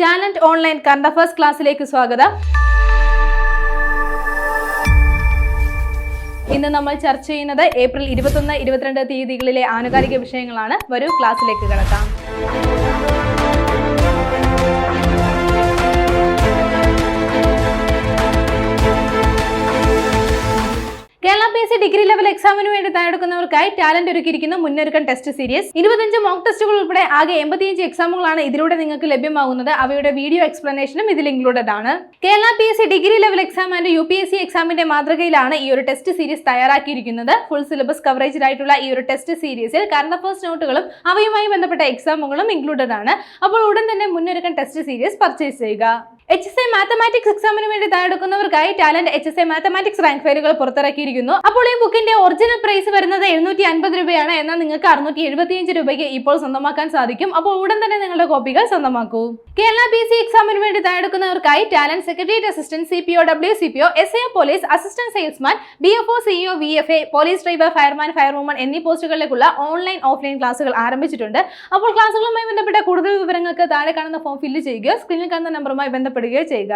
Talent online current affairs ക്ലാസ്സിലേക്ക് സ്വാഗതം. ഇന്ന് നമ്മൾ ചർച്ച ചെയ്യുന്നത് ഏപ്രിൽ ഇരുപത്തൊന്ന് ഇരുപത്തിരണ്ട് തീയതികളിലെ ആനുകാലിക വിഷയങ്ങളാണ്. വരൂ ക്ലാസ്സിലേക്ക് കിടക്കാം. സി ഡിഗ്രി ലെവൽ എക്സാമിന് വേണ്ടി തയ്യാറെടുക്കുന്നവർക്കായി ടാലന്റ് ഒരുക്കിയിരിക്കുന്ന മുന്നൊരുക്കം ടെസ്റ്റ് സീരീസ്. ഇരുപത്തഞ്ച് മോക്ക് ടെസ്റ്റുകൾ ഉൾപ്പെടെ ആകെ എൺപത്തിയഞ്ച് എക്സാമുകളാണ് ഇതിലൂടെ നിങ്ങൾക്ക് ലഭ്യമാകുന്നത്. അവയുടെ വീഡിയോ എക്സ്പ്ലനേഷനും ഇതിൽ ഇൻക്ലൂഡഡ് ആണ്. Kerala P S C degree level exam and U P S C എക്സാമിന്റെ മാതൃകയിലാണ് ഈ ഒരു ടെസ്റ്റ് സീരീസ് തയ്യാറാക്കിയിരിക്കുന്നത്. ഫുൾ സിലബസ് കവറേജിലായിട്ടുള്ള ഈ ഒരു ടെസ്റ്റ് സീരീസിൽ കറണ്ട് അഫേഴ്സ് നോട്ടുകളും അവയുമായി ബന്ധപ്പെട്ട എക്സാമുകളും ഇൻക്ലൂഡഡ് ആണ്. അപ്പോൾ ഉടൻ തന്നെ മുന്നൊരുക്കം ടെസ്റ്റ് സീരീസ് പർച്ചേസ് ചെയ്യുക. എച്ച് എസ് ഐ മാത്തമാറ്റിക്സ് എക്സാമിന് വേണ്ടി തയ്യാറെടുക്കുന്നവർക്കായി talent H S I mathematics rank ഫയലുകൾ പുറത്തിറക്കിയിരിക്കുന്നു. അപ്പോൾ ഈ ബുക്കിന്റെ ഒറിജിനൽ പ്രൈസ് വരുന്നത് എഴുന്നൂറ്റി അൻപത് രൂപയാണ് എന്നാൽ നിങ്ങൾക്ക് അറുന്നൂറ്റി എഴുപത്തിയഞ്ച് രൂപയ്ക്ക് ഇപ്പോൾ സ്വന്തമാക്കാൻ സാധിക്കും. അപ്പോൾ ഉടൻ തന്നെ നിങ്ങളുടെ കോപ്പികൾ സ്വന്തമാക്കൂ. കേരള ബി സി എക്സാമിന് വേണ്ടി തയ്യാറെടുക്കുന്നവർക്കായി talent secretariat assistant C P O W C P O S A police assistant salesman B F O CEO V F A police driver fireman firewoman എന്നീ പോസ്റ്റുകളിലേക്കുള്ള ഓൺലൈൻ ഓഫ്ലൈൻ ക്ലാസുകൾ ആരംഭിച്ചിട്ടുണ്ട്. അപ്പോൾ ക്ലാസുകളുമായി ബന്ധപ്പെട്ട കൂടുതൽ വിവരങ്ങൾക്ക് താഴെ കാണുന്ന ഫോം ഫില്ല് ചെയ്യുക. സ്ക്രീനിൽ കാണുന്ന നമ്പറുമായി ബന്ധപ്പെടുകയോ ചെയ്യുക.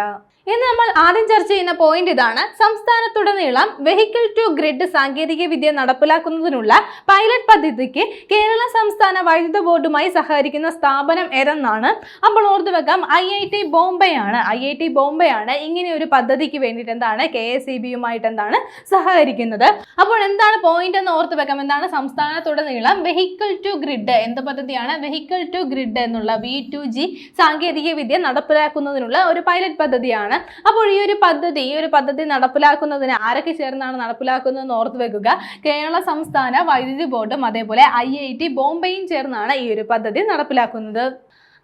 ഇന്ന് നമ്മൾ ആദ്യം ചർച്ച ചെയ്യുന്ന പോയിന്റ് ഇതാണ്. സംസ്ഥാനത്തുടനീളം വെഹിക്കിൾ ടു ഗ്രിഡ് സാങ്കേതിക വിദ്യ നടപ്പിലാക്കുന്നതിനുള്ള പൈലറ്റ് പദ്ധതിക്ക് കേരള സംസ്ഥാന വൈദ്യുത ബോർഡുമായി സഹകരിക്കുന്ന സ്ഥാപനം ഏതെന്നാണ്? അപ്പോൾ ഓർത്തു വെക്കാം ഐ ഐ ടി ബോംബെയാണ്. ഐ ഐ ടി ബോംബെയാണ് ഇങ്ങനെ ഒരു പദ്ധതിക്ക് വേണ്ടിയിട്ട് എന്താണ് കെ എസ് ഇ ബിയുമായിട്ട് എന്താണ് സഹകരിക്കുന്നത്. അപ്പോൾ എന്താണ് പോയിന്റ് എന്ന് ഓർത്തു വെക്കാം. എന്താണ് സംസ്ഥാനത്തുടനീളം വെഹിക്കിൾ ടു ഗ്രിഡ് എന്ത് പദ്ധതിയാണ്? വെഹിക്കിൾ ടു ഗ്രിഡ് എന്നുള്ള വി ടു ജി സാങ്കേതിക വിദ്യ നടപ്പിലാക്കുന്നതിനുള്ള ഒരു പൈലറ്റ് പദ്ധതിയാണ്. അപ്പോൾ ഈ ഒരു പദ്ധതി ഈ ഒരു പദ്ധതി നടപ്പിലാക്കുന്നതിന് ആരൊക്കെ ചേർന്നാണ് നടപ്പിലാക്കുന്നത് എന്ന് ഓർത്ത് വെക്കുക. കേരള സംസ്ഥാന വൈദ്യുതി ബോർഡും അതേപോലെ ഐ ഐ ടി ബോംബെയും ചേർന്നാണ് ഈ ഒരു പദ്ധതി നടപ്പിലാക്കുന്നത്.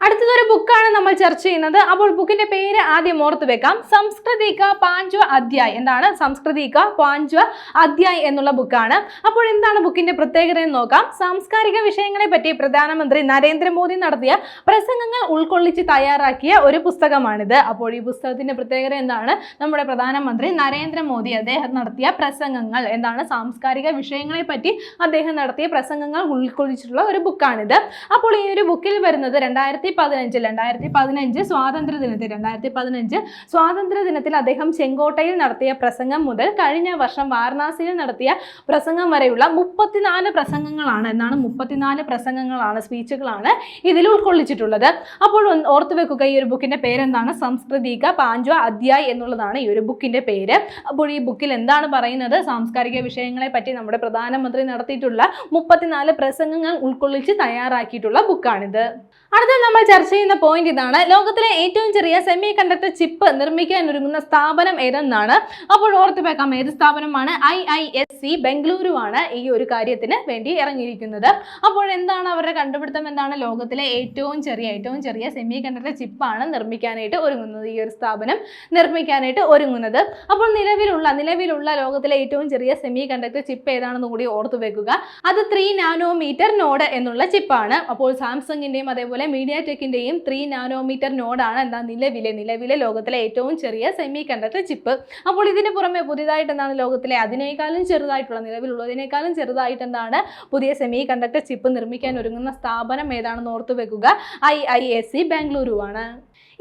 അടുത്തതൊരു ബുക്കാണ് നമ്മൾ ചർച്ച ചെയ്യുന്നത്. അപ്പോൾ ബുക്കിന്റെ പേര് ആദ്യം ഓർത്ത് വെക്കാം. സംസ്കൃതിക പാഞ്ച്വ അധ്യായ് എന്താണ്? സംസ്കൃതിക പാഞ്ച്വ അധ്യായ് എന്നുള്ള ബുക്കാണ് അപ്പോൾ എന്താണ് ബുക്കിന്റെ പ്രത്യേകത എന്ന് നോക്കാം. സാംസ്കാരിക വിഷയങ്ങളെ പറ്റി പ്രധാനമന്ത്രി നരേന്ദ്രമോദി നടത്തിയ പ്രസംഗങ്ങൾ ഉൾക്കൊള്ളിച്ച് തയ്യാറാക്കിയ ഒരു പുസ്തകമാണിത്. അപ്പോൾ ഈ പുസ്തകത്തിന്റെ പ്രത്യേകത എന്താണ്? നമ്മുടെ പ്രധാനമന്ത്രി നരേന്ദ്രമോദി അദ്ദേഹം നടത്തിയ പ്രസംഗങ്ങൾ എന്താണ്? സാംസ്കാരിക വിഷയങ്ങളെ പറ്റി അദ്ദേഹം നടത്തിയ പ്രസംഗങ്ങൾ ഉൾക്കൊള്ളിച്ചിട്ടുള്ള ഒരു ബുക്കാണിത് അപ്പോൾ ഈ ഒരു ബുക്കിൽ വരുന്നത് രണ്ടായിരത്തി പതിനഞ്ച് രണ്ടായിരത്തി പതിനഞ്ച് സ്വാതന്ത്ര്യ ദിനത്തിൽ രണ്ടായിരത്തി പതിനഞ്ച് സ്വാതന്ത്ര്യ ദിനത്തിൽ അദ്ദേഹം ചെങ്കോട്ടയിൽ നടത്തിയ പ്രസംഗം മുതൽ കഴിഞ്ഞ വർഷം വാരണാസിയിൽ നടത്തിയ പ്രസംഗം വരെയുള്ള മുപ്പത്തിനാല് പ്രസംഗങ്ങളാണ് എന്നാണ് മുപ്പത്തിനാല് പ്രസംഗങ്ങളാണ് സ്പീച്ചുകളാണ് ഇതിൽ ഉൾക്കൊള്ളിച്ചിട്ടുള്ളത്. അപ്പോൾ ഓർത്തു വെക്കുക ഈ ഒരു ബുക്കിന്റെ പേരെന്താണ്? സംസ്കൃതിക പാഞ്ചോ അധ്യായ് എന്നുള്ളതാണ് ഈ ഒരു ബുക്കിന്റെ പേര്. അപ്പോൾ ഈ ബുക്കിൽ എന്താണ് പറയുന്നത്? സാംസ്കാരിക വിഷയങ്ങളെ പറ്റി നമ്മുടെ പ്രധാനമന്ത്രി നടത്തിയിട്ടുള്ള മുപ്പത്തിനാല് പ്രസംഗങ്ങൾ ഉൾക്കൊള്ളിച്ച് തയ്യാറാക്കിയിട്ടുള്ള ബുക്കാണിത്. അടുത്ത നമ്മൾ ചർച്ച ചെയ്യുന്ന പോയിന്റ് ഇതാണ്. ലോകത്തിലെ ഏറ്റവും ചെറിയ സെമി കണ്ടക്ടർ ചിപ്പ് നിർമ്മിക്കാൻ ഒരുങ്ങുന്ന സ്ഥാപനം ഏതെന്നാണ്? അപ്പോൾ ഓർത്തു വെക്കാം ഏത് സ്ഥാപനമാണ്? I I S C Bengaluru ആണ് ഈ ഒരു കാര്യത്തിന് വേണ്ടി ഇറങ്ങിയിരിക്കുന്നത്. അപ്പോൾ എന്താണ് അവരുടെ കണ്ടുപിടുത്തം? എന്താണ് ലോകത്തിലെ ഏറ്റവും ചെറിയ ഏറ്റവും ചെറിയ സെമി കണ്ടക്ടർ ചിപ്പാണ് നിർമ്മിക്കാനായിട്ട് ഒരുങ്ങുന്നത് ഈ ഒരു സ്ഥാപനം നിർമ്മിക്കാനായിട്ട് ഒരുങ്ങുന്നത്. അപ്പോൾ നിലവിലുള്ള നിലവിലുള്ള ലോകത്തിലെ ഏറ്റവും ചെറിയ സെമി കണ്ടക്ടർ ചിപ്പ് ഏതാണെന്ന് കൂടി ഓർത്തു വെക്കുക. അത് ത്രീ നാനോമീറ്റർ നോഡ് എന്നുള്ള ചിപ്പാണ് അപ്പോൾ സാംസങ്ങിന്റെയും അതേപോലെ മീഡിയ ടെക്കിന്റെയും ത്രീ നാനോമീറ്റർ നോഡാണ് എന്താ നിലവിലെ നിലവിലെ ലോകത്തിലെ ഏറ്റവും ചെറിയ സെമി കണ്ടക്ടർ ചിപ്പ് അപ്പോൾ ഇതിന് പുറമെ പുതിയതായിട്ട് എന്താണ് ലോകത്തിലെ അതിനേക്കാളും ചെറുതായിട്ടുള്ള നിലവിലുള്ളതിനേക്കാളും ചെറുതായിട്ട് എന്താണ് പുതിയ സെമി കണ്ടക്ടർ ചിപ്പ് നിർമ്മിക്കാൻ ഒരുങ്ങുന്ന സ്ഥാപനം ഏതാണെന്ന് ഓർത്തു വെക്കുക? I I S C Bengaluru ആണ്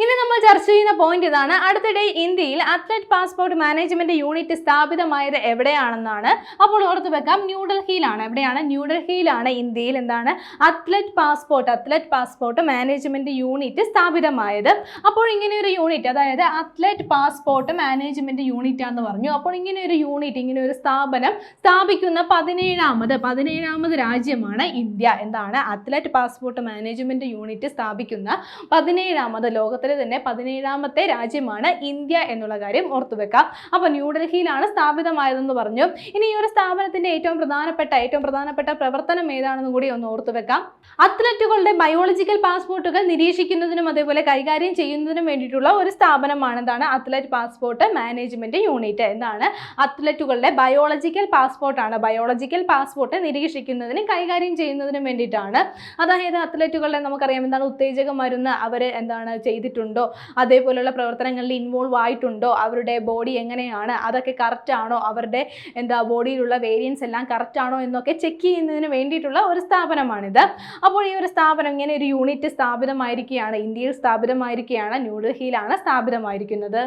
ഇനി നമ്മൾ ചർച്ച ചെയ്യുന്ന പോയിന്റ് ഇതാണ്. അടുത്തിടെ ഇന്ത്യയിൽ അത്ലറ്റ് പാസ്പോർട്ട് മാനേജ്മെന്റ് യൂണിറ്റ് സ്ഥാപിതമായത് എവിടെയാണെന്നാണ്. അപ്പോൾ ഓർത്ത് വെക്കാം ന്യൂഡൽഹിയിലാണ് എവിടെയാണ്? ന്യൂഡൽഹിയിലാണ് ഇന്ത്യയിൽ എന്താണ്? Athlete passport athlete passport management unit സ്ഥാപിതമായത്. അപ്പോൾ ഇങ്ങനെ ഒരു യൂണിറ്റ് അതായത് അത്ലറ്റ് പാസ്പോർട്ട് മാനേജ്മെന്റ് യൂണിറ്റ് ആണെന്ന് പറഞ്ഞു. അപ്പോൾ ഇങ്ങനെ ഒരു യൂണിറ്റ് ഇങ്ങനെ ഒരു സ്ഥാപനം സ്ഥാപിക്കുന്ന പതിനേഴാമത് പതിനേഴാമത് രാജ്യമാണ് ഇന്ത്യ. എന്താണ്? അത്ലറ്റ് പാസ്പോർട്ട് മാനേജ്മെന്റ് യൂണിറ്റ് സ്ഥാപിക്കുന്ന പതിനേഴാമത് ലോകത്തിലെ തന്നെ പതിനേഴാമത്തെ രാജ്യമാണ് ഇന്ത്യ എന്നുള്ള കാര്യം ഓർത്തുവെക്കാം അപ്പോൾ ന്യൂഡൽഹിയിലാണ് സ്ഥാപിതമായതെന്ന് പറഞ്ഞു. ഇനി ഈ ഒരു സ്ഥാപനത്തിന്റെ ഏറ്റവും പ്രധാനപ്പെട്ട ഏറ്റവും പ്രധാനപ്പെട്ട പ്രവർത്തനം ഏതാണെന്ന് കൂടി ഒന്ന് ഓർത്തുവെക്കാം അത്ലറ്റുകളുടെ ബയോളജിക്കൽ പാസ്പോർട്ടുകൾ നിരീക്ഷിക്കുന്നതിനും അതേപോലെ കൈകാര്യം ചെയ്യുന്നതിനും വേണ്ടിയിട്ടുള്ള ഒരു സ്ഥാപനമാണ് എന്താണ്? Athlete passport management unit. എന്താണ്? അത്ലറ്റുകളുടെ ബയോളജിക്കൽ പാസ്പോർട്ടാണ്. ബയോളജിക്കൽ പാസ്പോർട്ട് നിരീക്ഷിക്കുന്നതിനും കൈകാര്യം ചെയ്യുന്നതിനും വേണ്ടിയിട്ടാണ്. അതായത് അത്ലറ്റുകളുടെ നമുക്കറിയാം എന്താണ് ഉത്തേജക മരുന്ന് അവർ എന്താണ് ചെയ്തിട്ടുണ്ടോ അതേപോലെയുള്ള പ്രവർത്തനങ്ങളിൽ ഇൻവോൾവ് ആയിട്ടുണ്ടോ? അവരുടെ ബോഡി എങ്ങനെയാണ്? അതൊക്കെ കറക്റ്റ് ആണോ? അവരുടെ എന്താ ബോഡിയിലുള്ള വേരിയൻസ് എല്ലാം കറക്റ്റ് ആണോ എന്നൊക്കെ ചെക്ക് ചെയ്യുന്നതിന് വേണ്ടിയിട്ടുള്ള ഒരു സ്ഥാപനമാണിത്. അപ്പോൾ ഈ ഒരു സ്ഥാപനം ഇങ്ങനെ ഒരു യൂണിറ്റ് സ്ഥാപിതമായിരിക്കുകയാണ് ഇന്ത്യയിൽ സ്ഥാപിതമായിരിക്കുകയാണ് ന്യൂഡൽഹിയിലാണ് സ്ഥാപിതമായിരിക്കുന്നത്.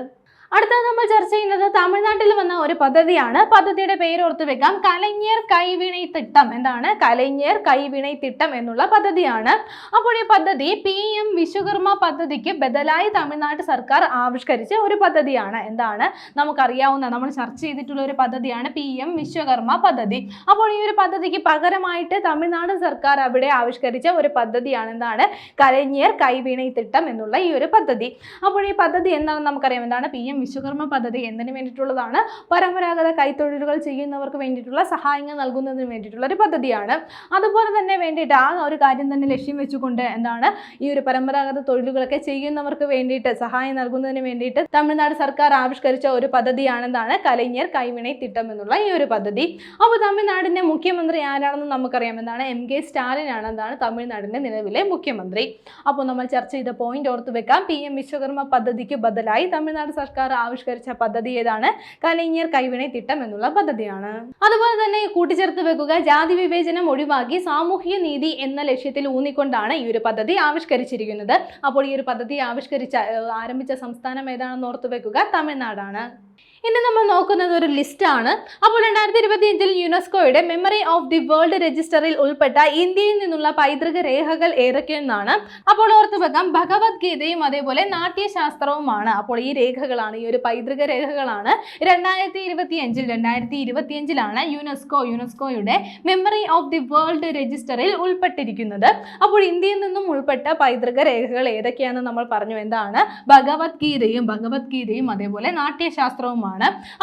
അടുത്ത നമ്മൾ ചർച്ച ചെയ്യുന്നത് തമിഴ്നാട്ടിൽ വന്ന ഒരു പദ്ധതിയാണ്. പദ്ധതിയുടെ പേര് ഓർത്ത് വെക്കാം. കലഞ്ഞർ കൈവിണൈ തിട്ടം എന്താണ്? കലഞ്ഞർ കൈവിണൈ തിട്ടം എന്നുള്ള പദ്ധതിയാണ്. അപ്പോൾ ഈ പദ്ധതി പി എം വിശ്വകർമ്മ പദ്ധതിക്ക് ബദലായി തമിഴ്നാട് സർക്കാർ ആവിഷ്കരിച്ച ഒരു പദ്ധതിയാണ്. എന്താണ്? നമുക്കറിയാവുന്ന നമ്മൾ ചർച്ച ചെയ്തിട്ടുള്ള ഒരു പദ്ധതിയാണ് പി എം വിശ്വകർമ്മ പദ്ധതി. അപ്പോൾ ഈ ഒരു പദ്ധതിക്ക് പകരമായിട്ട് തമിഴ്നാട് സർക്കാർ അവിടെ ആവിഷ്കരിച്ച ഒരു പദ്ധതിയാണ് എന്താണ്? കലഞ്ഞർ കൈവിണൈ തിട്ടം എന്നുള്ള ഈ ഒരു പദ്ധതി. അപ്പോൾ ഈ പദ്ധതി എന്താണെന്ന് നമുക്കറിയാം. എന്താണ്? പി എം വിശ്വകർമ്മ പദ്ധതി എന്തിനു വേണ്ടിയിട്ടുള്ളതാണ്. പരമ്പരാഗത കൈത്തൊഴിലുകൾ ചെയ്യുന്നവർക്ക് വേണ്ടിയിട്ടുള്ള സഹായങ്ങൾ നൽകുന്നതിന് വേണ്ടിയിട്ടുള്ള ഒരു പദ്ധതിയാണ്. അതുപോലെ തന്നെ വേണ്ടിയിട്ട് ആ ഒരു കാര്യം തന്നെ ലക്ഷ്യം വെച്ചുകൊണ്ട് എന്താണ് ഈ ഒരു പരമ്പരാഗത തൊഴിലുകളൊക്കെ ചെയ്യുന്നവർക്ക് വേണ്ടിയിട്ട് സഹായം നൽകുന്നതിന് വേണ്ടിയിട്ട് തമിഴ്നാട് സർക്കാർ ആവിഷ്കരിച്ച ഒരു പദ്ധതിയാണെന്നാണ് എന്താണ് കൈവിണൈ തിട്ടം എന്നുള്ള ഈ ഒരു പദ്ധതി. അപ്പോൾ തമിഴ്നാടിന്റെ മുഖ്യമന്ത്രി ആരാണെന്ന് നമുക്കറിയാം. എന്താണ് എം കെ സ്റ്റാലിൻ ആണ് എന്താണ് തമിഴ്നാടിന്റെ നിലവിലെ മുഖ്യമന്ത്രി. അപ്പോൾ നമ്മൾ ചർച്ച ചെയ്ത പോയിന്റ് ഓർത്ത് വെക്കാം. പി എം വിശ്വകർമ്മ പദ്ധതിക്ക് ബദലായി തമിഴ്നാട് സർക്കാർ ആവിഷ്കരിച്ച പദ്ധതി ഏതാണ്? കലഞ്ഞർ കൈവിണை തിട്ടം എന്നുള്ള പദ്ധതിയാണ്. അതുപോലെ തന്നെ കൂട്ടിച്ചേർത്ത് വെക്കുക ജാതി വിവേചനം ഒഴിവാക്കി സാമൂഹിക നീതി എന്ന ലക്ഷ്യത്തിൽ ഊന്നിക്കൊണ്ടാണ് ഈ ഒരു പദ്ധതി ആവിഷ്കരിച്ചിരിക്കുന്നത്. അപ്പോൾ ഈ ഒരു പദ്ധതി ആവിഷ്കരിച്ച ആരംഭിച്ച സംസ്ഥാനം ഏതാണെന്ന് ഓർത്തു വെക്കുക? തമിഴ്നാടാണ്. ഇനി നമ്മൾ നോക്കുന്നത് ഒരു ലിസ്റ്റാണ് അപ്പോൾ രണ്ടായിരത്തി ഇരുപത്തി അഞ്ചിൽ യുനെസ്കോയുടെ മെമ്മറി ഓഫ് ദി വേൾഡ് രജിസ്റ്ററിൽ ഉൾപ്പെട്ട ഇന്ത്യയിൽ നിന്നുള്ള പൈതൃക രേഖകൾ ഏതൊക്കെയെന്നാണ്. അപ്പോൾ ഓർത്ത് വെക്കാം ഭഗവത്ഗീതയും അതേപോലെ നാട്യശാസ്ത്രവുമാണ്. അപ്പോൾ ഈ രേഖകളാണ് ഈ ഒരു പൈതൃക രേഖകളാണ് രണ്ടായിരത്തി ഇരുപത്തി അഞ്ചിൽ രണ്ടായിരത്തി ഇരുപത്തി അഞ്ചിലാണ് യുനെസ്കോ യുനെസ്കോയുടെ മെമ്മറി ഓഫ് ദി വേൾഡ് രജിസ്റ്ററിൽ ഉൾപ്പെട്ടിരിക്കുന്നത്. അപ്പോൾ ഇന്ത്യയിൽ നിന്നും ഉൾപ്പെട്ട പൈതൃക രേഖകൾ ഏതൊക്കെയാണെന്ന് നമ്മൾ പറഞ്ഞു. എന്താണ്? ഭഗവത്ഗീതയും ഭഗവത്ഗീതയും അതേപോലെ നാട്യശാസ്ത്രവുമാണ്.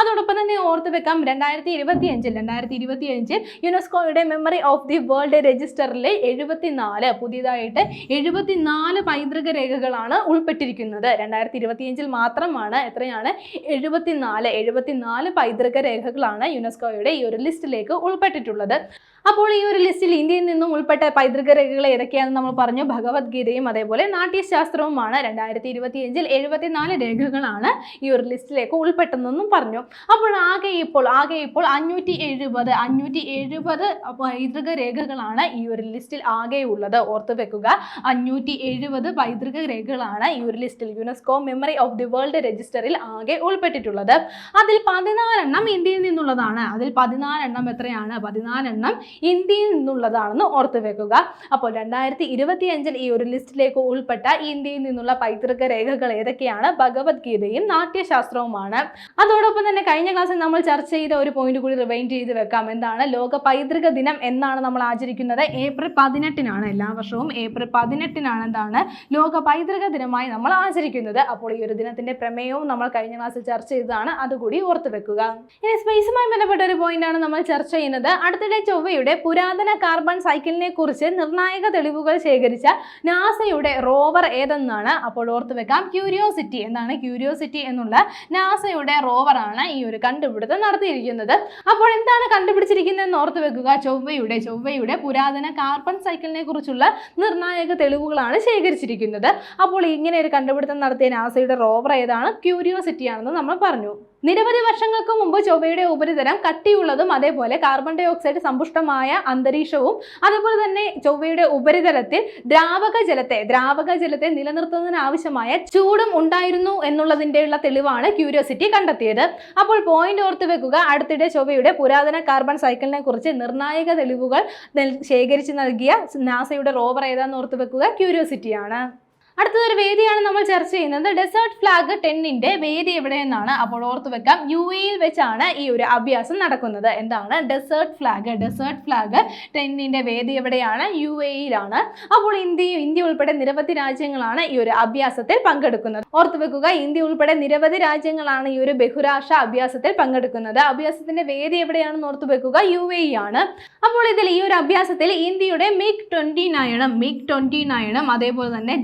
അതോടൊപ്പം തന്നെ ഓർത്ത് വെക്കാം രണ്ടായിരത്തി ഇരുപത്തി അഞ്ചിൽ രണ്ടായിരത്തി ഇരുപത്തി അഞ്ചിൽ യുനെസ്കോയുടെ മെമ്മറി ഓഫ് ദി വേൾഡ് രജിസ്റ്ററിലെ എഴുപത്തിനാല് പുതിയതായിട്ട് എഴുപത്തിനാല് പൈതൃക രേഖകളാണ് ഉൾപ്പെട്ടിരിക്കുന്നത്. രണ്ടായിരത്തി ഇരുപത്തിയഞ്ചിൽ മാത്രമാണ് എത്രയാണ്? എഴുപത്തിനാല് എഴുപത്തിനാല് പൈതൃക രേഖകളാണ് യുനെസ്കോയുടെ ഈ ഒരു ലിസ്റ്റിലേക്ക് ഉൾപ്പെട്ടിട്ടുള്ളത്. അപ്പോൾ ഈ ഒരു ലിസ്റ്റിൽ ഇന്ത്യയിൽ നിന്നും ഉൾപ്പെട്ട പൈതൃക രേഖകൾ ഏതൊക്കെയാണെന്ന് നമ്മൾ പറഞ്ഞു. ഭഗവത്ഗീതയും അതേപോലെ നാട്യശാസ്ത്രവുമാണ്. രണ്ടായിരത്തി ഇരുപത്തിയഞ്ചിൽ എഴുപത്തിനാല് രേഖകളാണ് ഈ ഒരു ലിസ്റ്റിലേക്ക് ഉൾപ്പെട്ടതെന്നും പറഞ്ഞു. അപ്പോൾ ആകെ ഇപ്പോൾ ആകെ ഇപ്പോൾ അഞ്ഞൂറ്റി എഴുപത് അഞ്ഞൂറ്റി എഴുപത് പൈതൃക രേഖകളാണ് ഈ ഒരു ലിസ്റ്റിൽ ആകെ ഉള്ളത്. ഓർത്ത് വെക്കുക അഞ്ഞൂറ്റി എഴുപത് പൈതൃക രേഖകളാണ് ഈ ഒരു ലിസ്റ്റിൽ UNESCO memory of the world രജിസ്റ്ററിൽ ആകെ ഉൾപ്പെട്ടിട്ടുള്ളത്. അതിൽ പതിനാലെണ്ണം ഇന്ത്യയിൽ നിന്നുള്ളതാണ്. അതിൽ പതിനാലെണ്ണം എത്രയാണ്? പതിനാലെണ്ണം ഇന്ത്യയിൽ നിന്നുള്ളതാണെന്ന് ഓർത്ത് വെക്കുക. അപ്പോൾ രണ്ടായിരത്തി ഇരുപത്തി അഞ്ചിൽ ഈ ഒരു ലിസ്റ്റിലേക്ക് ഉൾപ്പെട്ട ഇന്ത്യയിൽ നിന്നുള്ള പൈതൃക രേഖകൾ ഏതൊക്കെയാണ്? ഭഗവത്ഗീതയും നാട്യശാസ്ത്രവുമാണ്. അതോടൊപ്പം തന്നെ കഴിഞ്ഞ ക്ലാസ്സിൽ നമ്മൾ ചർച്ച ചെയ്ത ഒരു പോയിന്റ് കൂടി റിവൈൻഡ് ചെയ്ത് വെക്കാം. എന്താണ്? ലോക പൈതൃക ദിനം എന്നാണ് നമ്മൾ ആചരിക്കുന്നത്. ഏപ്രിൽ പതിനെട്ടിനാണ് എല്ലാ വർഷവും ഏപ്രിൽ പതിനെട്ടിനാണ് എന്താണ്? ലോക പൈതൃക ദിനമായി നമ്മൾ ആചരിക്കുന്നത്. അപ്പോൾ ഈ ഒരു ദിനത്തിന്റെ പ്രമേയവും നമ്മൾ കഴിഞ്ഞ ക്ലാസ്സിൽ ചർച്ച ചെയ്തതാണ്. അതുകൂടി ഓർത്ത് വെക്കുക. ഇനി സ്പേസുമായി ബന്ധപ്പെട്ട ഒരു പോയിന്റ് ആണ് നമ്മൾ ചർച്ച ചെയ്യുന്നത്. അടുത്തിടെ ചൊവ്വയുടെ പുരാതന കാർബൺ സൈക്കിളിനെ കുറിച്ച് നിർണായക തെളിവുകൾ ശേഖരിച്ച നാസയുടെ റോവർ ഏതെന്നാണ്? അപ്പോൾ ഓർത്ത് വെക്കാം. ക്യൂരിയോസിറ്റി എന്നാണ് ക്യൂരിയോസിറ്റി എന്നുള്ള നാസയുടെ റോവറാണ് ഈ ഒരു കണ്ടുപിടുത്തം നടത്തിയിരിക്കുന്നത്. അപ്പോൾ എന്താണ് കണ്ടുപിടിച്ചിരിക്കുന്നതെന്ന് ഓർത്ത് വെക്കുക. ചൊവ്വയുടെ ചൊവ്വയുടെ പുരാതന കാർബൺ സൈക്കിളിനെ കുറിച്ചുള്ള നിർണായക തെളിവുകളാണ് ശേഖരിച്ചിരിക്കുന്നത്. അപ്പോൾ ഇങ്ങനെ ഒരു കണ്ടുപിടുത്തം നടത്തിയ നാസയുടെ റോവർ ഏതാണ്? ക്യൂരിയോസിറ്റി ആണെന്ന് നമ്മൾ പറഞ്ഞു. നിരവധി വർഷങ്ങൾക്ക് മുമ്പ് ചൊവ്വയുടെ ഉപരിതലം കട്ടിയുള്ളതും അതേപോലെ കാർബൺ ഡൈ ഓക്സൈഡ് സമ്പുഷ്ടമായ അന്തരീക്ഷവും അതുപോലെ തന്നെ ചൊവ്വയുടെ ഉപരിതലത്തിൽ ദ്രാവക ജലത്തെ ദ്രാവക ജലത്തെ നിലനിർത്തുന്നതിന് ആവശ്യമായ ചൂടും ഉണ്ടായിരുന്നു എന്നുള്ളതിന്റെ ഉള്ള തെളിവാണ് ക്യൂരിയോസിറ്റി കണ്ടെത്തിയത്. അപ്പോൾ പോയിന്റ് ഓർത്ത് വെക്കുക. അടുത്തിടെ ചൊവ്വയുടെ പുരാതന കാർബൺ സൈക്കിളിനെ കുറിച്ച് നിർണായക തെളിവുകൾ ശേഖരിച്ച് നൽകിയ നാസയുടെ റോവർ ഏതാന്ന് ഓർത്ത് വെക്കുക. ക്യൂരിയോസിറ്റിയാണ് അടുത്തതൊരു വേദിയാണ് നമ്മൾ ചർച്ച ചെയ്യുന്നത്. ഡെസേർട്ട് ഫ്ലാഗ് ടെന്നിന്റെ വേദി എവിടെയെന്നാണ് അപ്പോൾ ഓർത്ത് വെക്കാം. യു എയിൽ വെച്ചാണ് ഈ ഒരു അഭ്യാസം നടക്കുന്നത്. എന്താണ്? ഡെസേർട്ട് ഫ്ലാഗ് ഡെസേർട്ട് ഫ്ലാഗ് ടെന്നിന്റെ വേദി എവിടെയാണ്? യു എയിലാണ് അപ്പോൾ ഇന്ത്യയും ഇന്ത്യ ഉൾപ്പെടെ നിരവധി രാജ്യങ്ങളാണ് ഈ ഒരു അഭ്യാസത്തിൽ പങ്കെടുക്കുന്നത്. ഓർത്ത് വെക്കുക ഇന്ത്യ ഉൾപ്പെടെ നിരവധി രാജ്യങ്ങളാണ് ഈ ഒരു ബഹുരാഷ്ട്ര അഭ്യാസത്തിൽ പങ്കെടുക്കുന്നത്. അഭ്യാസത്തിന്റെ വേദി എവിടെയാണെന്ന് ഓർത്ത് വെക്കുക യു എ ആണ് അപ്പോൾ ഇതിൽ ഈ ഒരു അഭ്യാസത്തിൽ ഇന്ത്യയുടെ മിഗ് ട്വന്റി നയനും മിഗ് ട്വന്റി നയനും അതേപോലെ തന്നെ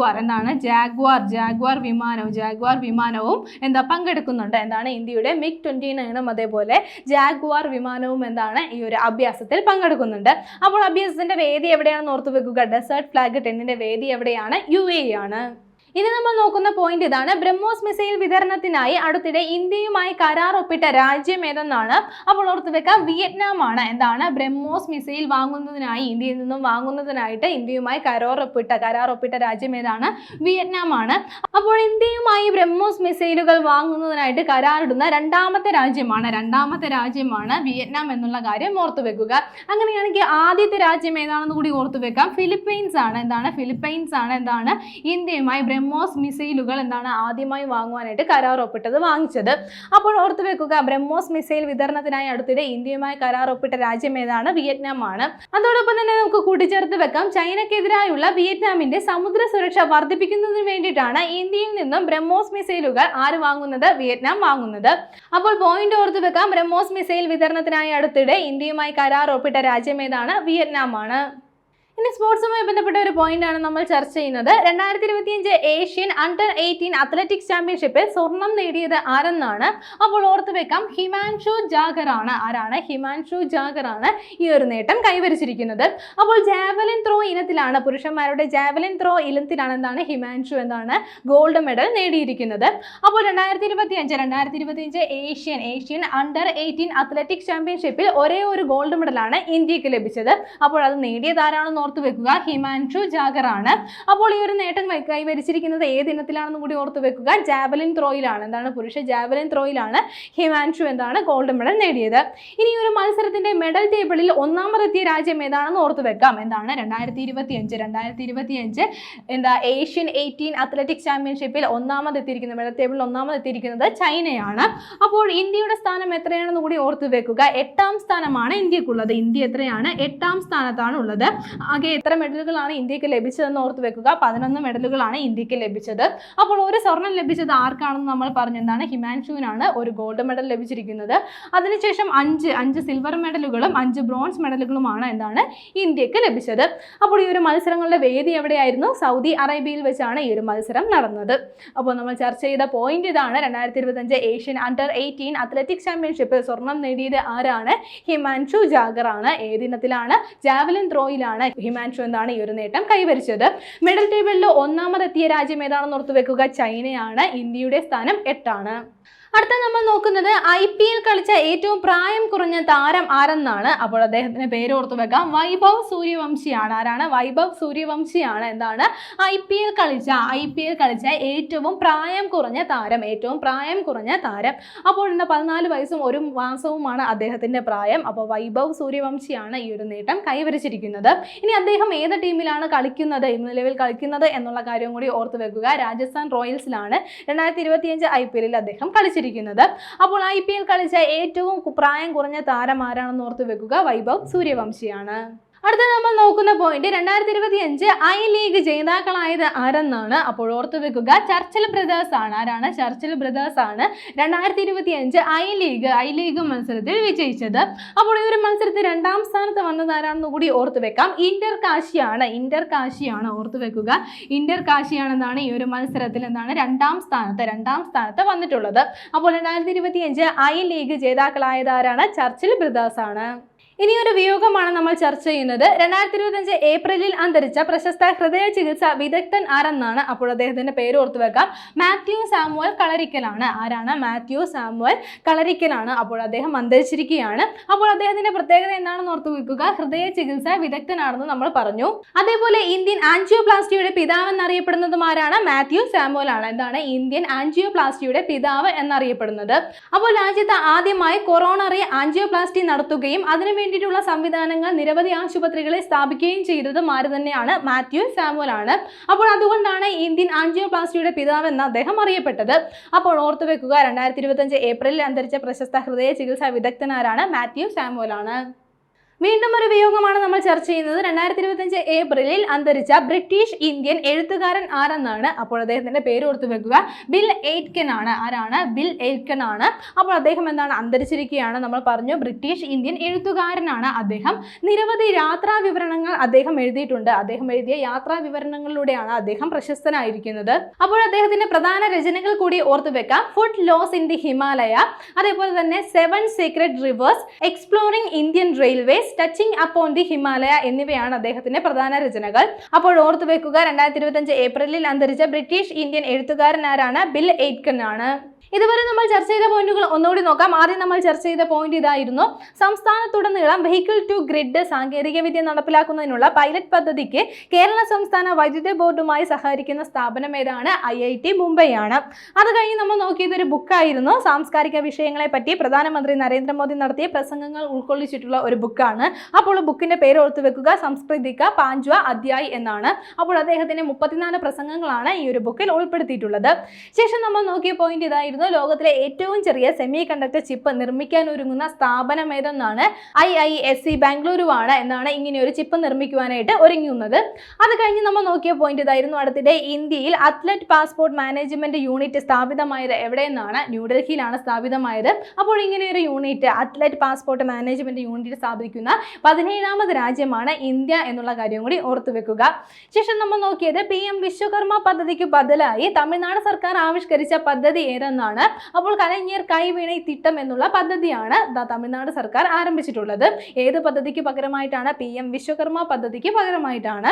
ജാഗ്വാർ. എന്താണ്? ജാഗ്വാർ ജാഗ്വാർ വിമാനവും ജാഗ്വാർ വിമാനവും എന്താ പങ്കെടുക്കുന്നുണ്ട്. എന്താണ്? ഇന്ത്യയുടെ മിഗ് ട്വന്റി നയനും അതേപോലെ ജാഗ്വാർ വിമാനവും എന്താണ്? ഈ ഒരു അഭ്യാസത്തിൽ പങ്കെടുക്കുന്നുണ്ട്. അപ്പോൾ അഭ്യാസത്തിന്റെ വേദി എവിടെയാണെന്ന് ഓർത്ത് വെക്കുക. ഡെസേർട്ട് ഫ്ലാഗ് ടെന്നിന്റെ വേദി എവിടെയാണ്? യു എ ആണ്. ഇനി നമ്മൾ നോക്കുന്ന പോയിന്റ് ഇതാണ്. ബ്രഹ്മോസ് മിസൈൽ വിതരണത്തിനായി അടുത്തിടെ ഇന്ത്യയുമായി കരാർ ഒപ്പിട്ട രാജ്യം ഏതെന്നാണ്? അപ്പോൾ ഓർത്ത് വെക്കാം വിയറ്റ്നാം ആണ് എന്താണ്? ബ്രഹ്മോസ് മിസൈൽ വാങ്ങുന്നതിനായി ഇന്ത്യയിൽ നിന്നും വാങ്ങുന്നതിനായിട്ട് ഇന്ത്യയുമായി കരാർ ഒപ്പിട്ട കരാർ ഒപ്പിട്ട രാജ്യം ഏതാണ്? വിയറ്റ്നാം ആണ് അപ്പോൾ ഇന്ത്യയുമായി ബ്രഹ്മോസ് മിസൈലുകൾ വാങ്ങുന്നതിനായിട്ട് കരാറിടുന്ന രണ്ടാമത്തെ രാജ്യമാണ്. രണ്ടാമത്തെ രാജ്യമാണ് വിയറ്റ്നാം എന്നുള്ള കാര്യം ഓർത്തു വെക്കുക. അങ്ങനെയാണെങ്കിൽ ആദ്യത്തെ രാജ്യം ഏതാണെന്ന് കൂടി ഓർത്തു വെക്കാം. ഫിലിപ്പൈൻസ് ആണ് എന്താണ്? ഫിലിപ്പൈൻസ് ആണ് എന്താണ്? ഇന്ത്യയുമായി ബ്രഹ്മോസ് മിസൈലുകൾ എന്താണ് ആദ്യമായി വാങ്ങുവാനായിട്ട് കരാർ ഒപ്പിട്ടത് വാങ്ങിച്ചത്. അപ്പോൾ ഓർത്തു വെക്കുക ബ്രഹ്മോസ് മിസൈൽ വിതരണത്തിനായി അടുത്തിടെ ഇന്ത്യയുമായി കരാർ ഒപ്പിട്ട രാജ്യം ഏതാണ്? വിയറ്റ്നാം ആണ് അതോടൊപ്പം തന്നെ നമുക്ക് കൂട്ടിച്ചേർത്ത് വെക്കാം ചൈനക്കെതിരായുള്ള വിയറ്റ്നാമിന്റെ സമുദ്ര സുരക്ഷ വർദ്ധിപ്പിക്കുന്നതിന് വേണ്ടിയിട്ടാണ് ഇന്ത്യയിൽ നിന്നും ബ്രഹ്മോസ് മിസൈലുകൾ ആര് വാങ്ങുന്നത്? വിയറ്റ്നാം വാങ്ങുന്നത്. അപ്പോൾ പോയിന്റ് ഓർത്ത് വെക്കാം ബ്രഹ്മോസ് മിസൈൽ വിതരണത്തിനായി അടുത്തിടെ ഇന്ത്യയുമായി കരാർ ഒപ്പിട്ട രാജ്യം ഏതാണ്? വിയറ്റ്നാം ആണ് ഇനി സ്പോർട്സുമായി ബന്ധപ്പെട്ട ഒരു പോയിന്റ് ആണ് നമ്മൾ ചർച്ച ചെയ്യുന്നത്. രണ്ടായിരത്തി ഇരുപത്തിയഞ്ച് ഏഷ്യൻ അണ്ടർ എയ്റ്റീൻ അത്ലറ്റിക്സ് ചാമ്പ്യൻഷിപ്പിൽ സ്വർണം നേടിയത് ആരെന്നാണ്? അപ്പോൾ ഓർത്ത് വെക്കാം ഹിമാൻഷു ജാഗർ ആണ് ആരാണ്? ഹിമാൻഷു ജാഗർ ആണ് ഈ ഒരു നേട്ടം കൈവരിച്ചിരിക്കുന്നത്. അപ്പോൾ ജാവലിൻ ത്രോ ഇനത്തിലാണ് പുരുഷന്മാരുടെ ജാവലിൻ ത്രോ ഇനത്തിലാണ് എന്താണ്? ഹിമാൻഷു എന്താണ്? ഗോൾഡ് മെഡൽ നേടിയിരിക്കുന്നത്. അപ്പോൾ രണ്ടായിരത്തി ഇരുപത്തി അഞ്ച് രണ്ടായിരത്തി ഇരുപത്തി അഞ്ച് Asian Asian under eighteen athletics ചാമ്പ്യൻഷിപ്പിൽ ഒരേ ഒരു ഗോൾഡ് മെഡലാണ് ഇന്ത്യയ്ക്ക് ലഭിച്ചത്. അപ്പോൾ അത് നേടിയത് ആരാണെന്ന് ഓർത്ത് വെക്കുക. ഹിമാൻഷു ജാഗർ ആണ് അപ്പോൾ ഈ ഒരു നേട്ടം കൈവരിച്ചിരിക്കുന്നത് ഏത് ഇനത്തിലാണെന്ന് കൂടി ഓർത്ത് വെക്കുക. ജാവലിൻ ത്രോയിലാണ്. എന്താണ് പുരുഷ? ജാവലിൻ ത്രോയിലാണ്. ഹിമാൻഷു എന്താണ്? ഗോൾഡ് മെഡൽ നേടിയത്. ഇനി ഒരു മത്സരത്തിന്റെ മെഡൽ ടേബിളിൽ ഒന്നാമതെത്തിയ രാജ്യം ഏതാണെന്ന് ഓർത്ത് വെക്കാം. എന്താണ്? രണ്ടായിരത്തി ഇരുപത്തി അഞ്ച് രണ്ടായിരത്തി ഇരുപത്തി അഞ്ച് എന്താ ഏഷ്യൻ എയ്റ്റീൻ അത്ലറ്റിക് ചാമ്പ്യൻഷിപ്പിൽ ഒന്നാമതെത്തിയിരിക്കുന്നത് മെഡൽ ടേബിളിൽ ഒന്നാമതെത്തിയിരിക്കുന്നത് ചൈനയാണ്. അപ്പോൾ ഇന്ത്യയുടെ സ്ഥാനം എത്രയാണെന്ന് കൂടി ഓർത്ത് വെക്കുക. എട്ടാം സ്ഥാനമാണ് ഇന്ത്യക്കുള്ളത്. ഇന്ത്യ എത്രയാണ്? എട്ടാം സ്ഥാനത്താണ് ഉള്ളത് ആകെ എത്ര മെഡലുകളാണ് ഇന്ത്യയ്ക്ക് ലഭിച്ചതെന്ന് ഓർത്ത് വെക്കുക. പതിനൊന്ന് മെഡലുകളാണ് ഇന്ത്യയ്ക്ക് ലഭിച്ചത്. അപ്പോൾ ഒരു സ്വർണം ലഭിച്ചത് ആർക്കാണെന്ന് നമ്മൾ പറഞ്ഞു എന്താണ് ഹിമാൻഷുവിനാണ് ഒരു ഗോൾഡ് മെഡൽ ലഭിച്ചിരിക്കുന്നത്. അതിനുശേഷം അഞ്ച് അഞ്ച് സിൽവർ മെഡലുകളും അഞ്ച് ബ്രോൺസ് മെഡലുകളുമാണ് എന്താണ്? ഇന്ത്യയ്ക്ക് ലഭിച്ചത്. അപ്പോൾ ഈ ഒരു മത്സരങ്ങളുടെ വേദി എവിടെയായിരുന്നു? സൗദി അറേബ്യയിൽ വെച്ചാണ് ഈ ഒരു മത്സരം നടന്നത്. അപ്പോൾ നമ്മൾ ചർച്ച ചെയ്ത പോയിന്റ് ഇതാണ്. രണ്ടായിരത്തി ഇരുപത്തഞ്ച് ഏഷ്യൻ അണ്ടർ എയ്റ്റീൻ അത്ലറ്റിക് ചാമ്പ്യൻഷിപ്പിൽ സ്വർണം നേടിയത് ആരാണ്? ഹിമാൻഷു ജാഗർ ആണ്. ഏതിനത്തിലാണ്? ജാവലിൻ ത്രോയിലാണ്. ഹിമാൻഷു എന്താണ് ഈ ഒരു നേട്ടം കൈവരിച്ചത്? മെഡൽ ടേബിളിൽ ഒന്നാമതെത്തിയ രാജ്യം ഏതാണെന്ന് ഓർത്തുവെക്കുക? ചൈനയാണ്. ഇന്ത്യയുടെ സ്ഥാനം എട്ടാണ്. അടുത്ത നമ്മൾ നോക്കുന്നത് ഐ പി എൽ കളിച്ച ഏറ്റവും പ്രായം കുറഞ്ഞ താരം ആരെന്നാണ്? അപ്പോൾ അദ്ദേഹത്തിന് പേര് ഓർത്തു വെക്കാം. വൈഭവ് സൂര്യവംശിയാണ്. ആരാണ്? വൈഭവ് സൂര്യവംശിയാണ്. എന്താണ്? ഐ പി എൽ കളിച്ച ഐ പി എൽ കളിച്ച ഏറ്റവും പ്രായം കുറഞ്ഞ താരം ഏറ്റവും പ്രായം കുറഞ്ഞ താരം. അപ്പോൾ ഇന്ന് പതിനാല് വയസ്സും ഒരു മാസവുമാണ് അദ്ദേഹത്തിന്റെ പ്രായം. അപ്പോൾ വൈഭവ് സൂര്യവംശിയാണ് ഈ ഒരു നേട്ടം കൈവരിച്ചിരിക്കുന്നത്. ഇനി അദ്ദേഹം ഏത് ടീമിലാണ് കളിക്കുന്നത് നിലവിൽ കളിക്കുന്നത് എന്നുള്ള കാര്യം കൂടി ഓർത്തു വെക്കുക. രാജസ്ഥാൻ റോയൽസിലാണ് രണ്ടായിരത്തി ഇരുപത്തിയഞ്ച് ഐ പി എല്ലിൽ അദ്ദേഹം കളിച്ചിരിക്കുന്നത് അപ്പോൾ ഐ കളിച്ച ഏറ്റവും പ്രായം കുറഞ്ഞ താരം ആരാണെന്ന് ഓർത്ത് വെക്കുക. വൈഭവ് സൂര്യവംശിയാണ്. അടുത്ത നമ്മൾ നോക്കുന്ന പോയിന്റ് രണ്ടായിരത്തി ഇരുപത്തി അഞ്ച് ഐ ലീഗ് ജേതാക്കളായത് ആരെന്നാണ്? അപ്പോൾ ഓർത്തു വെക്കുക ചർച്ചിൽ ബ്രദേഴ്സ് ആണ്. ആരാണ്? ചർച്ചിൽ ബ്രദേഴ്സ് ആണ് രണ്ടായിരത്തി ഇരുപത്തി അഞ്ച് ഐ ലീഗ് ഐ ലീഗ് മത്സരത്തിൽ വിജയിച്ചത്. അപ്പോൾ ഈ ഒരു മത്സരത്തിൽ രണ്ടാം സ്ഥാനത്ത് വന്നത് ആരാണെന്ന് കൂടി ഓർത്തു വെക്കാം. ഇന്റർ കാശിയാണ് ഇന്റർ കാശിയാണ് ഓർത്തു വെക്കുക. ഇന്റർ കാശിയാണെന്നാണ് ഈ ഒരു മത്സരത്തിൽ എന്താണ് രണ്ടാം സ്ഥാനത്ത് രണ്ടാം സ്ഥാനത്ത് വന്നിട്ടുള്ളത്. അപ്പോൾ രണ്ടായിരത്തി ഇരുപത്തി അഞ്ച് ഐ ലീഗ് ജേതാക്കളായത് ആരാണ്? ചർച്ചിൽ ബ്രദേഴ്സ് ആണ്. ഇനി ഒരു വിയോഗമാണ് നമ്മൾ ചർച്ച ചെയ്യുന്നത്. രണ്ടായിരത്തി ഇരുപത്തഞ്ച് ഏപ്രിലിൽ അന്തരിച്ച പ്രശസ്ത ഹൃദയ ചികിത്സ വിദഗ്ധൻ ആരെന്നാണ്? അപ്പോൾ അദ്ദേഹത്തിന്റെ പേര് ഓർത്തു വെക്കാം. മാത്യു സാമുവൽ കളരിക്കലാണ്. ആരാണ്? മാത്യു സാമുവൽ കളരിക്കലാണ്. അപ്പോൾ അദ്ദേഹം അന്തരിച്ചിരിക്കുകയാണ്. അപ്പോൾ അദ്ദേഹത്തിന്റെ പ്രത്യേകത എന്താണെന്ന് ഓർത്തു വെക്കുക. ഹൃദയ ചികിത്സ വിദഗ്ധനാണെന്ന് നമ്മൾ പറഞ്ഞു. അതേപോലെ ഇന്ത്യൻ ആൻജിയോപ്ലാസ്റ്റിയുടെ പിതാവ് എന്നറിയപ്പെടുന്നതും ആരാണ്? മാത്യു സാമുവൽ ആണ് എന്താണ്? ഇന്ത്യൻ ആൻജിയോപ്ലാസ്റ്റിയുടെ പിതാവ് എന്നറിയപ്പെടുന്നത്. അപ്പോൾ രാജ്യത്ത് ആദ്യമായി കൊറോണറി ആൻജിയോപ്ലാസ്റ്റി നടത്തുകയും അതിനു വേണ്ടിയിട്ടുള്ള സംവിധാനങ്ങൾ നിരവധി ആശുപത്രികളിൽ സ്ഥാപിക്കുകയും ചെയ്തതും ആര് തന്നെയാണ്? മാത്യു സാമുവൽ ആണ് അപ്പോൾ അതുകൊണ്ടാണ് ഇന്ത്യൻ ആൻജിയോപ്ലാസ്റ്റിയുടെ പിതാവ് എന്ന് അദ്ദേഹം അറിയപ്പെട്ടത്. അപ്പോൾ ഓർത്തു വെക്കുക രണ്ടായിരത്തി ഇരുപത്തഞ്ച് ഏപ്രിലിൽ അന്തരിച്ച പ്രശസ്ത ഹൃദയ ചികിത്സാ വിദഗ്ധനാരാണ് മാത്യു സാമുവൽ ആണ് വീണ്ടും ഒരു വിയോഗമാണ് നമ്മൾ ചർച്ച ചെയ്യുന്നത്. രണ്ടായിരത്തി ഇരുപത്തഞ്ച് ഏപ്രിലിൽ അന്തരിച്ച ബ്രിട്ടീഷ് ഇന്ത്യൻ എഴുത്തുകാരൻ ആരെന്നാണ്? അപ്പോൾ അദ്ദേഹത്തിന്റെ പേര് ഓർത്തു വെക്കുക. ബിൽ എയ്റ്റ്കൻ ആണ്. ആരാണ്? ബിൽ എയ്റ്റ്കൻ ആണ്. അപ്പോൾ അദ്ദേഹം എന്താണ്? അന്തരിച്ചിരിക്കുകയാണ്. നമ്മൾ പറഞ്ഞു ബ്രിട്ടീഷ് ഇന്ത്യൻ എഴുത്തുകാരനാണ് അദ്ദേഹം. നിരവധി യാത്രാ വിവരണങ്ങൾ അദ്ദേഹം എഴുതിയിട്ടുണ്ട്. അദ്ദേഹം എഴുതിയ യാത്രാ വിവരണങ്ങളിലൂടെയാണ് അദ്ദേഹം പ്രശസ്തനായിരിക്കുന്നത്. അപ്പോൾ അദ്ദേഹത്തിന്റെ പ്രധാന രചനകൾ കൂടി ഓർത്തു വെക്കാം. Food loss in the Himalaya അതേപോലെ തന്നെ seven secret rivers exploring Indian railways railways touching upon the Himalaya എന്നിവയാണ് അദ്ദേഹത്തിന്റെ പ്രധാന രചനകൾ. അപ്പോൾ ഓർത്തു വെക്കുക രണ്ടായിരത്തി ഇരുപത്തഞ്ച് ഏപ്രിലിൽ അന്തരിച്ച ബ്രിട്ടീഷ് ഇന്ത്യൻ എഴുത്തുകാരൻ ആരാണ്? ബിൽ എയ്റ്റ്കൺ ആണ് ഇതുവരെ നമ്മൾ ചർച്ച ചെയ്ത പോയിന്റുകൾ ഒന്നുകൂടി നോക്കാം. ആദ്യം നമ്മൾ ചർച്ച ചെയ്ത പോയിന്റ് ഇതായിരുന്നു. സംസ്ഥാനത്തുടനീളം വെഹിക്കിൾ ടു ഗ്രിഡ് സാങ്കേതികവിദ്യ നടപ്പിലാക്കുന്നതിനുള്ള പൈലറ്റ് പദ്ധതിക്ക് കേരള സംസ്ഥാന വൈദ്യുതി ബോർഡുമായി സഹകരിക്കുന്ന സ്ഥാപനം ഏതാണ്? ഐ ഐ ടി മുംബൈയാണ്. അത് കഴിഞ്ഞ് നമ്മൾ നോക്കിയത് ഒരു ബുക്കായിരുന്നു. സാംസ്കാരിക വിഷയങ്ങളെ പറ്റി പ്രധാനമന്ത്രി നരേന്ദ്രമോദി നടത്തിയ പ്രസംഗങ്ങൾ ഉൾക്കൊള്ളിച്ചിട്ടുള്ള ഒരു ബുക്കാണ്. അപ്പോൾ ബുക്കിന്റെ പേര് ഓർത്തു വെക്കുക. സംസ്കൃതിക പാഞ്ചുവ അധ്യായ് എന്നാണ്. അപ്പോൾ അദ്ദേഹത്തിന്റെ മുപ്പത്തിനാല് പ്രസംഗങ്ങളാണ് ഈ ഒരു ബുക്കിൽ ഉൾപ്പെടുത്തിയിട്ടുള്ളത്. ശേഷം നമ്മൾ നോക്കിയ പോയിന്റ് ഇതായിരുന്നു. ലോകത്തിലെ ഏറ്റവും ചെറിയ സെമി കണ്ടക്ടർ ചിപ്പ് നിർമ്മിക്കാൻ ഒരുങ്ങുന്ന സ്ഥാപനം ഏതെന്നാണ്? I I S C Bengaluru ആണ് എന്നാണ് ഇങ്ങനെ ഒരു ചിപ്പ് നിർമ്മിക്കുവാനായിട്ട് ഒരുങ്ങുന്നത്. അത് കഴിഞ്ഞ് നമ്മൾ നോക്കിയ പോയിന്റ് ഇതായിരുന്നു അടുത്തിടെ ഇന്ത്യയിൽ അത്ലറ്റ് പാസ്പോർട്ട് മാനേജ്മെന്റ് യൂണിറ്റ് സ്ഥാപിതമായത് എവിടെയെന്നാണ്? ന്യൂഡൽഹിയിലാണ് സ്ഥാപിതമായത്. അപ്പോൾ ഇങ്ങനെ ഒരു unit athlete passport management unit സ്ഥാപിക്കുന്ന പതിനേഴാമത് രാജ്യമാണ് ഇന്ത്യ എന്നുള്ള കാര്യം കൂടി ഓർത്തു വെക്കുക. ശേഷം നമ്മൾ നോക്കിയത് പി എം വിശ്വകർമ്മ പദ്ധതിക്ക് ബദലായി തമിഴ്നാട് സർക്കാർ ആവിഷ്കരിച്ച പദ്ധതി ഏതെന്നാണ്? അപ്പോൾ കലഞ്ഞിയർ കൈവീണ തിട്ടം എന്നുള്ള പദ്ധതിയാണ് തമിഴ്നാട് സർക്കാർ ആരംഭിച്ചിട്ടുള്ളത്. ഏത് പദ്ധതിക്ക് പകരമായിട്ടാണ്? പി എം വിശ്വകർമ്മ പദ്ധതിക്ക് പകരമായിട്ടാണ്.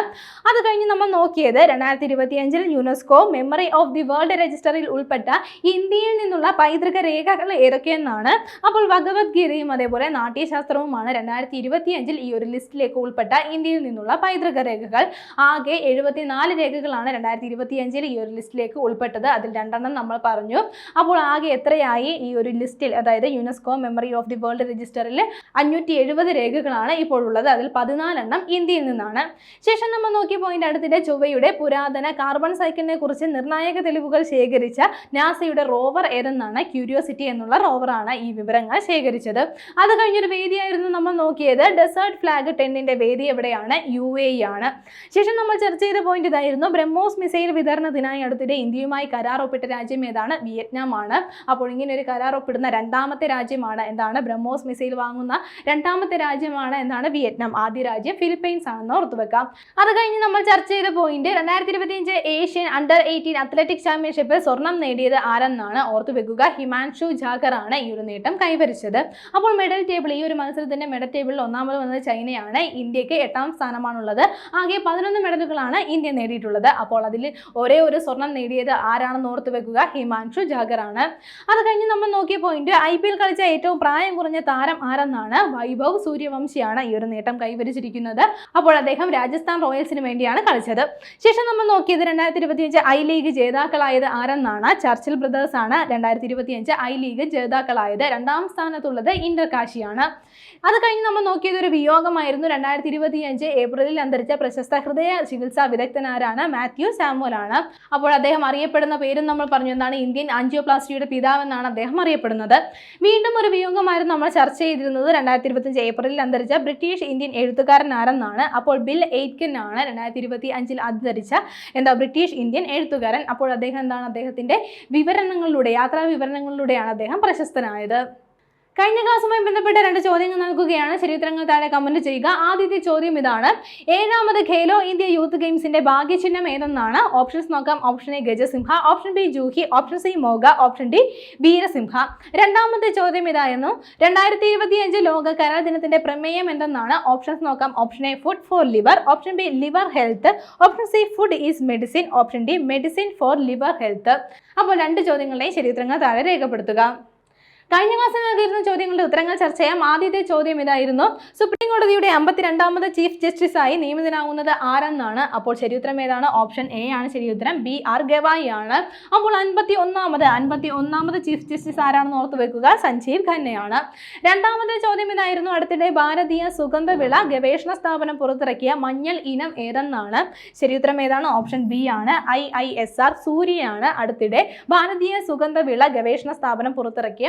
അത് കഴിഞ്ഞ് നമ്മൾ നോക്കിയത് രണ്ടായിരത്തി ഇരുപത്തി അഞ്ചിൽ UNESCO memory of the world രജിസ്റ്ററിൽ ഉൾപ്പെട്ട ഇന്ത്യയിൽ നിന്നുള്ള പൈതൃക രേഖകൾ ഏതൊക്കെയെന്നാണ്. അപ്പോൾ ഭഗവത്ഗീതയും അതേപോലെ നാട്യശാസ്ത്രവുമാണ് രണ്ടായിരത്തി ഇരുപത്തി അഞ്ചിൽ ഈ ഒരു ലിസ്റ്റിലേക്ക് ഉൾപ്പെട്ട ഇന്ത്യയിൽ നിന്നുള്ള പൈതൃക രേഖകൾ. ആകെ എഴുപത്തിനാല് രേഖകളാണ് രണ്ടായിരത്തി ഇരുപത്തി അഞ്ചിൽ ഈ ഒരു ലിസ്റ്റിലേക്ക് ഉൾപ്പെട്ടത്. അതിൽ രണ്ടെണ്ണം നമ്മൾ പറഞ്ഞു. അപ്പോൾ ആകെ എത്രയായി? ഈ ഒരു ലിസ്റ്റിൽ അതായത് UNESCO memory of the world രജിസ്റ്ററിൽ അഞ്ഞൂറ്റി എഴുപത് രേഖകളാണ് ഇപ്പോൾ ഉള്ളത്. അതിൽ പതിനാലെണ്ണം ഇന്ത്യയിൽ നിന്നാണ്. ശേഷം നമ്മൾ നോക്കി പോയിന്റ് അടുത്തിടെ ചൊവ്വയുടെ പുരാതന കാർബൺ സൈക്കിളിനെ കുറിച്ച് നിർണായക തെളിവുകൾ ശേഖരിച്ച നാസയുടെ റോവർ ഏതെന്നാണ് ക്യൂരിയോസിറ്റി എന്നുള്ള റോവറാണ് ഈ വിവരങ്ങൾ ശേഖരിച്ചത്. അത് കഴിഞ്ഞൊരു വേദിയായിരുന്നു നമ്മൾ നോക്കിയത്. ഡെസേർട്ട് ഫ്ലാഗ് ടെന്നിന്റെ വേദി എവിടെയാണ്? യു എ ആണ് ശേഷം നമ്മൾ ചർച്ച ചെയ്ത പോയിന്റ് ഇതായിരുന്നു. ബ്രഹ്മോസ് മിസൈൽ വിതരണത്തിനായി അടുത്തിടെ ഇന്ത്യയുമായി കരാർ ഒപ്പിട്ട രാജ്യം ഏതാണ്? വിയറ്റ്നാം ആണ് അപ്പോൾ ഇങ്ങനെ ഒരു കരാർ ഒപ്പിടുന്ന രണ്ടാമത്തെ രാജ്യമാണ് എന്താണ്? ബ്രഹ്മോസ് മിസൈൽ വാങ്ങുന്ന രണ്ടാമത്തെ രാജ്യമാണ് എന്താണ്? വിയറ്റ്നാം. ആദ്യ രാജ്യം ഫിലിപ്പൈൻസ് ആണെന്ന് ഓർത്തു വെക്കാം. അത് കഴിഞ്ഞ് നമ്മൾ ചർച്ച ചെയ്ത പോയിന്റ് രണ്ടായിരത്തി ഇരുപത്തിയഞ്ച് ഏഷ്യൻ അണ്ടർ എയ്റ്റീൻ അത്ലറ്റിക് ചാമ്പ്യൻഷിപ്പിൽ സ്വർണം നേടിയത് ആരെന്നാണ് ഓർത്തു വെക്കുക? ഹിമാൻഷു ജാഗർ ആണ് ഈ ഒരു നേട്ടം കൈവരിച്ചത്. അപ്പോൾ മെഡൽ ടേബിൾ ഈ ഒരു മത്സരത്തിന്റെ മെഡൽ ടേബിളിൽ ഒന്നാമത് വന്നത് ചൈനയാണ്. ഇന്ത്യയ്ക്ക് എട്ടാം സ്ഥാനമാണുള്ളത്. ആകെ പതിനൊന്ന് മെഡലുകളാണ് ഇന്ത്യ നേടിയിട്ടുള്ളത്. അപ്പോൾ അതിൽ ഒരേ ഒരു സ്വർണം നേടിയത് ആരാണെന്ന് ഓർത്തു വെക്കുക? ഹിമാൻഷു ജാഗർ ആണ്. അത് കഴിഞ്ഞ് നമ്മൾ നോക്കിയ പോയിന്റ് ഐ പി എൽ കളിച്ച ഏറ്റവും പ്രായം കുറഞ്ഞ താരം ആരെന്നാണ്? വൈഭവ് സൂര്യവംശിയാണ് ഈ ഒരു നേട്ടം കൈവരിച്ചിരിക്കുന്നത്. അപ്പോൾ അദ്ദേഹം രാജസ്ഥാൻ റോയൽസിന് വേണ്ടിയാണ് കളിച്ചത്. ശേഷം നമ്മൾ നോക്കിയത് രണ്ടായിരത്തി ഇരുപത്തിയഞ്ച് ഐ ലീഗ് ജേതാക്കളായത് ആരെന്നാണ്? ചർച്ചിൽ ബ്രദേഴ്സ് ആണ് രണ്ടായിരത്തി ഇരുപത്തിയഞ്ച് ഐ ലീഗ് ജേതാക്കളായത് രണ്ടാം സ്ഥാനത്തുള്ളത് ഇന്റർ കാശിയാണ്. അത് കഴിഞ്ഞ് നമ്മൾ നോക്കിയത് ഒരു വിയോഗമായിരുന്നു. രണ്ടായിരത്തി ഇരുപത്തിയഞ്ച് ഏപ്രിലിൽ അന്തരിച്ച പ്രശസ്ത ഹൃദയ ചികിത്സാ വിദഗ്ധനാരാണ് മാത്യു സാമുവൽ ആണ്. അപ്പോൾ അദ്ദേഹം അറിയപ്പെടുന്ന പേരും നമ്മൾ പറഞ്ഞു. എന്താണ്? ഇന്ത്യൻ ആൻജിയോപ്ലാസ്റ്റിയുടെ പിതാവെന്നാണ് അദ്ദേഹം അറിയപ്പെടുന്നത്. വീണ്ടും ഒരു വിയോഗമായിരുന്നു നമ്മൾ ചർച്ച ചെയ്തിരുന്നത് രണ്ടായിരത്തി ഇരുപത്തിയഞ്ച് ഏപ്രിലിൽ അന്തരിച്ച ബ്രിട്ടീഷ് ഇന്ത്യൻ എഴുത്തുകാരൻ ആരെന്നാണ് അപ്പോൾ ബിൽ എയ്റ്റ്കൻ ആണ് രണ്ടായിരത്തി ഇരുപത്തി അഞ്ചിൽ അന്തരിച്ച എന്താ ബ്രിട്ടീഷ് ഇന്ത്യൻ എഴുത്തുകാരൻ. അപ്പോൾ അദ്ദേഹം എന്താണ് അദ്ദേഹത്തിന്റെ വിവരണങ്ങളിലൂടെ യാത്രാ വിവരണങ്ങളിലൂടെയാണ് അദ്ദേഹം പ്രശസ്തനായത്. കഴിഞ്ഞ ക്ലാസ്സുമായി ബന്ധപ്പെട്ട രണ്ട് ചോദ്യങ്ങൾ നൽകുകയാണ്. ചരിത്രങ്ങൾ താഴെ കമന്റ് ചെയ്യുക. ആദ്യത്തെ ചോദ്യം ഇതാണ്. ഏഴാമത് ഖേലോ ഇന്ത്യ യൂത്ത് ഗെയിംസിന്റെ ഭാഗ്യചിഹ്നം ഏതെന്നാണ്? ഓപ്ഷൻസ് നോക്കാം. Option A Gajasimha. Option B Juhi. Option C Moga. Option D Veerasimha. രണ്ടാമത്തെ ചോദ്യം ഇതായിരുന്നു. രണ്ടായിരത്തി ഇരുപത്തിയഞ്ച് ലോക കരാർ ദിനത്തിന്റെ പ്രമേയം എന്തെന്നാണ്? ഓപ്ഷൻസ് നോക്കാം. Option A food for liver option B liver health option C food is medicine option D medicine for liver health അപ്പോൾ രണ്ട് ചോദ്യങ്ങളുടെയും ചരിത്രങ്ങൾ താഴെ രേഖപ്പെടുത്തുക. കഴിഞ്ഞ ക്ലാസ്സിൽ നൽകിയിരുന്ന ചോദ്യങ്ങളുടെ ഉത്തരങ്ങൾ ചർച്ച ചെയ്യാം. ആദ്യത്തെ ചോദ്യം ഇതായിരുന്നു. സുപ്രീം കോടതിയുടെ അമ്പത്തിരണ്ടാമത് ചീഫ് ജസ്റ്റിസായി നിയമിതനാകുന്നത് ആരെന്നാണ്? അപ്പോൾ ശരിയുത്തരം ഏതാണ്? ഓപ്ഷൻ എ ആണ് ശരിയുത്തരം ബി ആർ ഗവായി ആണ് അപ്പോൾ അൻപത്തി ഒന്നാമത് അൻപത്തി ഒന്നാമത് ചീഫ് ജസ്റ്റിസ് ആരാണെന്ന് ഓർത്തു വെക്കുക? സഞ്ജീവ് ഖന്നയാണ്. രണ്ടാമത്തെ ചോദ്യം ഇതായിരുന്നു. അടുത്തിടെ ഭാരതീയ സുഗന്ധവിള ഗവേഷണ സ്ഥാപനം പുറത്തിറക്കിയ മഞ്ഞൾ ഇനം ഏതെന്നാണ്? ശരിയുത്തരം ഏതാണ്? ഓപ്ഷൻ ബി ആണ്. ഐ ഐ എസ് ആർ സൂര്യയാണ്. അടുത്തിടെ ഭാരതീയ സുഗന്ധവിള ഗവേഷണ സ്ഥാപനം പുറത്തിറക്കിയ